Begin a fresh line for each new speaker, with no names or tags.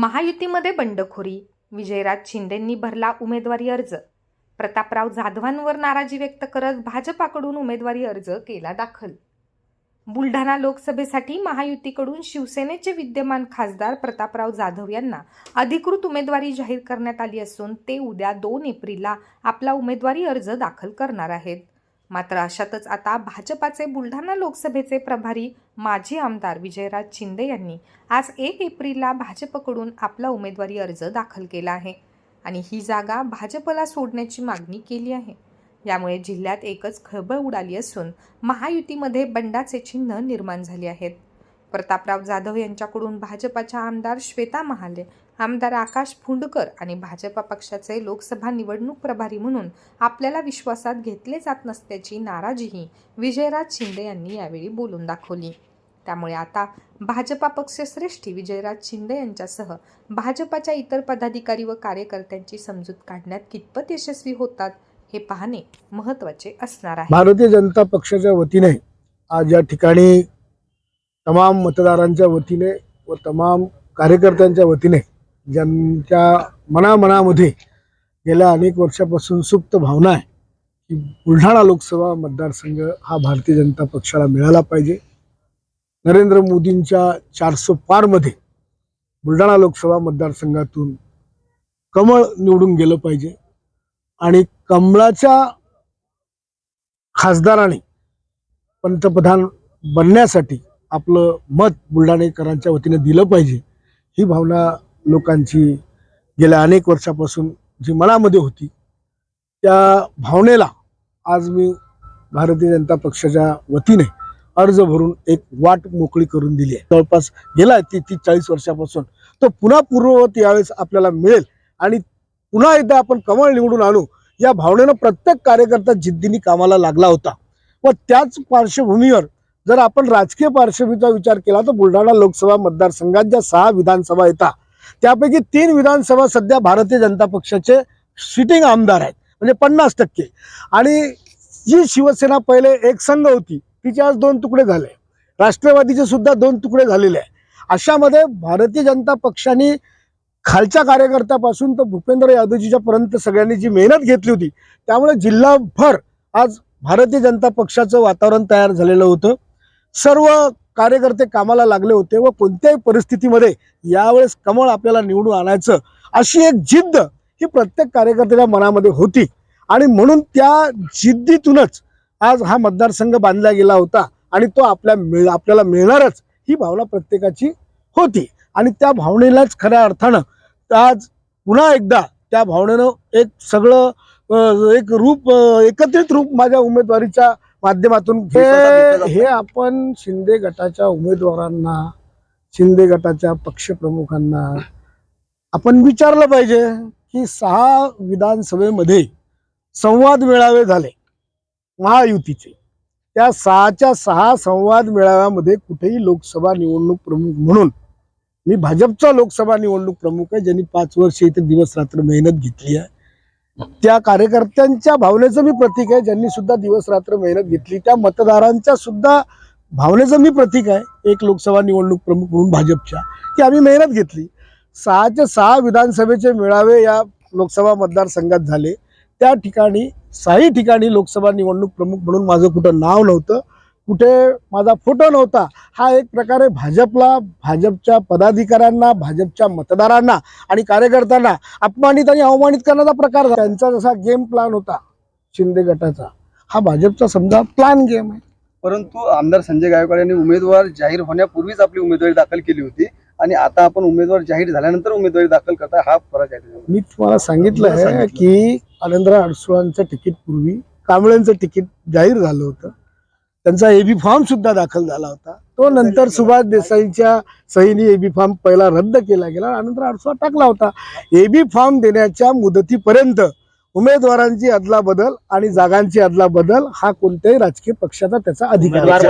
महायुतीमध्ये बंडखोरी. विजयराज शिंदेंनी भरला उमेदवारी अर्ज. प्रतापराव जाधवांवर नाराजी व्यक्त करत भाजपाकडून उमेदवारी अर्ज केला दाखल. बुलढाणा लोकसभेसाठी महायुतीकडून शिवसेनेचे विद्यमान खासदार प्रतापराव जाधव यांना अधिकृत उमेदवारी जाहीर करण्यात आली असून ते उद्या दोन एप्रिलला आपला उमेदवारी अर्ज दाखल करणार आहेत. मात्र अशातच आता भाजपाचे बुलढाणा लोकसभेचे प्रभारी माजी आमदार विजयराज शिंदे यांनी आज एक एप्रिलला भाजपकडून आपला उमेदवारी अर्ज दाखल केला आहे. आणि ही जागा भाजपला सोडण्याची मागणी केली आहे. यामुळे जिल्ह्यात एकच खळबळ उडाली असून महायुतीमध्ये बंडाचे चिन्ह निर्माण झाले आहेत. प्रतापराव जाधव यांच्याकडून भाजपाच्या आमदार श्वेता महाले आमदार आकाश फुंडकर आणि भाजपा पक्षाचे लोकसभा निवडणूक प्रभारी म्हणून आपल्याला विश्वासात घेतले जात नसल्याची नाराजीही विजयराज शिंदे यांनी यावेळी बोलून दाखवली. त्यामुळे आता भाजपा पक्षश्रेष्ठी विजयराज शिंदे यांच्यासह भाजपाच्या इतर पदाधिकारी व कार्यकर्त्यांची समजूत काढण्यात कितपत यशस्वी होतात हे पाहणे महत्त्वाचे असणार आहे.
भारतीय जनता पक्षाच्या वतीने आज या ठिकाणी तमाम मतदारांच्या वतीने व तमाम कार्यकर्त्यांच्या वतीने ज्यांच्या मनामनामध्ये गेल्या अनेक वर्षापासून सुप्त भावना आहे की बुलढाणा लोकसभा मतदारसंघ हा भारतीय जनता पक्षाला मिळाला पाहिजे. नरेंद्र मोदींच्या चारसो पारमध्ये बुलढाणा लोकसभा मतदारसंघातून कमळ निवडून गेलं पाहिजे आणि कमळाच्या खासदाराने पंतप्रधान बनण्यासाठी आपलं मत बुलढाणेकरांच्या वतीने दिलं पाहिजे ही भावना लोकांची गेल्या अनेक वर्षापासून जी मनामध्ये होती त्या भावनेला आज मी भारतीय जनता पक्षाच्या वतीने अर्ज भरून एक वाट मोकळी करून दिली आहे. जवळपास गेला ती तीस चाळीस वर्षापासून. तो पुन्हा पूर्ववत यावेळेस आपल्याला मिळेल आणि पुन्हा एकदा आपण कमळ निवडून आणू या भावनेनं प्रत्येक कार्यकर्ता जिद्दीने कामाला लागला होता. व त्याच पार्श्वभूमीवर जर आपण राजकीय पार्श्वभूमीचा विचार केला तर बुलढाणा लोकसभा मतदारसंघात ज्या सहा विधानसभा येतात त्यापैकी तीन विधानसभा सध्या भारतीय जनता पक्षाचे सिटिंग आमदार आहेत. म्हणजे पन्नास टक्के. आणि जी शिवसेना पहिले एक संघ होती तिचे आज दोन तुकडे झाले. राष्ट्रवादीचे सुद्धा दोन तुकडे झालेले आहे अशामध्ये भारतीय जनता पक्षाने खालच्या कार्यकर्त्यापासून तर भूपेंद्र यादवजीच्या पर्यंत सगळ्यांनी जी मेहनत घेतली होती त्यामुळे जिल्हाभर आज भारतीय जनता पक्षाचं वातावरण तयार झालेलं होतं. सर्व कार्यकर्ते कामाला लागले होते व कोणत्याही परिस्थितीमध्ये यावेळेस कमळ आपल्याला निवडून आणायचं अशी एक जिद्द ही प्रत्येक कार्यकर्त्याच्या मनामध्ये होती. आणि म्हणून त्या जिद्दीतूनच आज हा मतदारसंघ बांधला गेला होता आणि तो आपल्या मिळ आपल्याला मिळणारच ही भावना प्रत्येकाची होती. आणि त्या भावनेलाच खऱ्या अर्थानं आज पुन्हा एकदा त्या भावनेनं एक सगळं एक रूप एकत्रित रूप माझ्या उमेदवारीच्या माध्यमातून हे हे आपण शिंदे गटाच्या उमेदवारांना शिंदे गटाच्या पक्षप्रमुखांना आपण विचारलं पाहिजे की सहा विधानसभेमध्ये संवाद मेळावे झाले महायुतीचे. त्या सहाच्या सहा संवाद मेळाव्यामध्ये कुठेही लोकसभा निवडणूक प्रमुख म्हणून मी भाजपचा लोकसभा निवडणूक प्रमुख आहे ज्यांनी पाच वर्ष इथे दिवस रात्र मेहनत घेतली आहे. त्या कार्यकर्त्यांच्या भावनेचं मी प्रतीक आहे. ज्यांनी सुद्धा दिवस रात्र मेहनत घेतली त्या मतदारांच्या सुद्धा भावनेचं मी प्रतीक आहे. एक लोकसभा निवडणूक प्रमुख म्हणून भाजपच्या की आम्ही मेहनत घेतली. सहाचे सहा विधानसभेचे मेळावे या लोकसभा मतदारसंघात झाले. त्या ठिकाणी सहाही ठिकाणी लोकसभा निवडणूक प्रमुख म्हणून माझं कुठं नाव नव्हतं. कुठे माझा फोटो नव्हता हा एक प्रकारे भाजपला भाजपच्या पदाधिकाऱ्यांना भाजपच्या मतदारांना आणि कार्यकर्त्यांना अपमानित आणि अवमानित करण्याचा प्रकार झाला. त्यांचा जसा गेम प्लॅन होता शिंदे गटाचा हा भाजपचा समजा प्लॅन गेम आहे
परंतु आमदार संजय गायकवाड यांनी उमेदवार जाहीर होण्यापूर्वीच आपली उमेदवारी दाखल केली होती आणि आता आपण उमेदवार जाहीर झाल्यानंतर उमेदवारी दाखल करताय हा फरक आहे.
मी तुम्हाला सांगितलं आहे. की आनंदराव अडसुळांचं तिकीट पूर्वी कांबळेंचं तिकीट जाहीर झालं होतं त्यांचा एबी फॉर्म सुद्धा दाखल झाला होता. तो नंतर सुभाष देसाईच्या सहीने एबी फॉर्म पहिला रद्द केला गेला. आनंदराव अडसुळा टाकला होता. एबी फॉर्म देण्याच्या मुदतीपर्यंत उमेदवारांची अदला बदल आणि जागांची अदला बदल हा कोणत्याही राजकीय पक्षाचा त्याचा अधिकार.